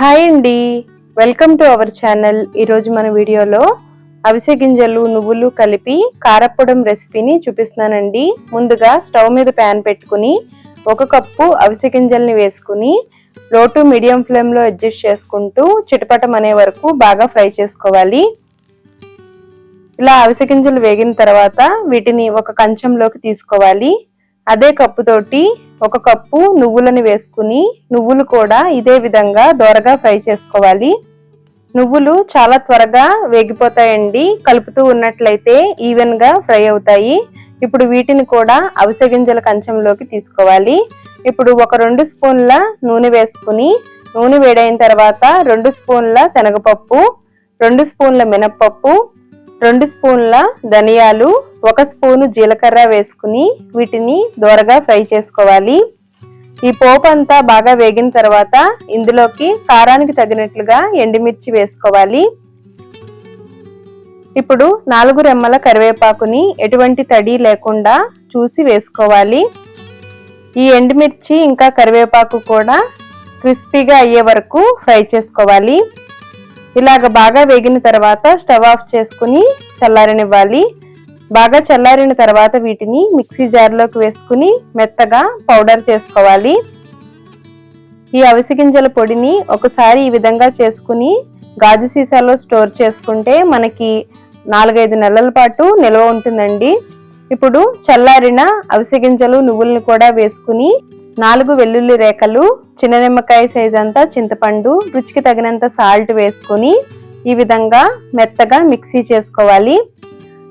Hi అండి. Welcome to our channel. ఈరోజు మన వీడియోలో అవిసె గింజలు నువ్వులు కలిపి కారప్పొడం రెసిపీని చూపిస్తున్నానండి. ముందుగా స్టవ్ మీద ప్యాన్ పెట్టుకుని ఒక కప్పు అవిసె గింజల్ని వేసుకుని లో టు మీడియం ఫ్లేమ్లో అడ్జస్ట్ చేసుకుంటూ చిటపటం అనే వరకు బాగా ఫ్రై చేసుకోవాలి. ఇలా అవిసె గింజలు వేగిన తర్వాత వీటిని ఒక కంచంలోకి తీసుకోవాలి. అదే కప్పుతోటి ఒక కప్పు నువ్వులను వేసుకుని నువ్వులు కూడా ఇదే విధంగా దోరగా ఫ్రై చేసుకోవాలి. నువ్వులు చాలా త్వరగా వేగిపోతాయండి. కలుపుతూ ఉన్నట్లయితే ఈవెన్గా ఫ్రై అవుతాయి. ఇప్పుడు వీటిని కూడా అవిసె గింజల కంచంలోకి తీసుకోవాలి. ఇప్పుడు ఒక రెండు స్పూన్ల నూనె వేసుకుని నూనె వేడైన తర్వాత రెండు స్పూన్ల శనగపప్పు రెండు స్పూన్ల మినప్పప్పు రెండు స్పూన్ల ధనియాలు ఒక స్పూను జీలకర్ర వేసుకుని వీటిని దోరగా ఫ్రై చేసుకోవాలి. ఈ పోపు అంతా బాగా వేగిన తర్వాత ఇందులోకి కారానికి తగినట్లుగా ఎండుమిర్చి వేసుకోవాలి. ఇప్పుడు నాలుగు రెమ్మల కరివేపాకుని ఎటువంటి తడి లేకుండా చూసి వేసుకోవాలి. ఈ ఎండుమిర్చి ఇంకా కరివేపాకు కూడా క్రిస్పీగా అయ్యే వరకు ఫ్రై చేసుకోవాలి. ఇలాగ బాగా వేగిన తర్వాత స్టవ్ ఆఫ్ చేసుకుని చల్లారనివ్వాలి. బాగా చల్లారిన తర్వాత వీటిని మిక్సీ జార్లోకి వేసుకుని మెత్తగా పౌడర్ చేసుకోవాలి. ఈ అవిసి గింజల పొడిని ఒకసారి ఈ విధంగా చేసుకుని గాజు సీసాలో స్టోర్ చేసుకుంటే మనకి నాలుగైదు నెలల పాటు నిల్వ ఉంటుందండి. ఇప్పుడు చల్లారిన అవిసె గింజలు నువ్వులను కూడా వేసుకుని నాలుగు వెల్లుల్లి రేఖలు చిన్న నిమ్మకాయ సైజ్ అంతా చింతపండు రుచికి తగినంత సాల్ట్ వేసుకొని ఈ విధంగా మెత్తగా మిక్సీ చేసుకోవాలి.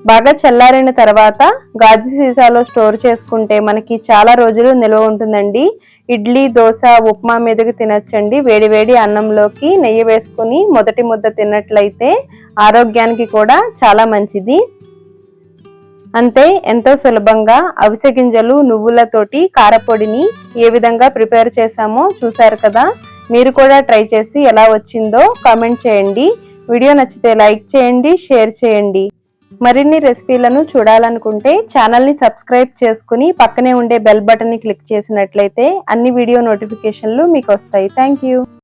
బాగా చల్లారిన తర్వాత గాజు సీసాలో స్టోర్ చేసుకుంటే మనకి చాలా రోజులు నిల్వ ఉంటుందండి. ఇడ్లీ దోశ ఉప్మా మీదకి తినచ్చండి. వేడివేడి అన్నంలోకి నెయ్యి వేసుకుని మొదటి ముద్ద తిన్నట్లయితే ఆరోగ్యానికి కూడా చాలా మంచిది. అంతే ఎంతో సులభంగా అవిసె గింజలు నువ్వులతోటి కారపొడిని ఏ విధంగా ప్రిపేర్ చేశామో చూశారు కదా? మీరు కూడా ట్రై చేసి ఎలా వచ్చిందో కామెంట్ చేయండి. వీడియో నచ్చితే లైక్ చేయండి షేర్ చేయండి. మరిన్ని రెసిపీలను చూడాలనుకుంటే ఛానల్ని సబ్స్క్రైబ్ చేసుకుని పక్కనే ఉండే బెల్ బటన్ని క్లిక్ చేసినట్లయితే అన్ని వీడియో నోటిఫికేషన్లు మీకు వస్తాయి. Thank you.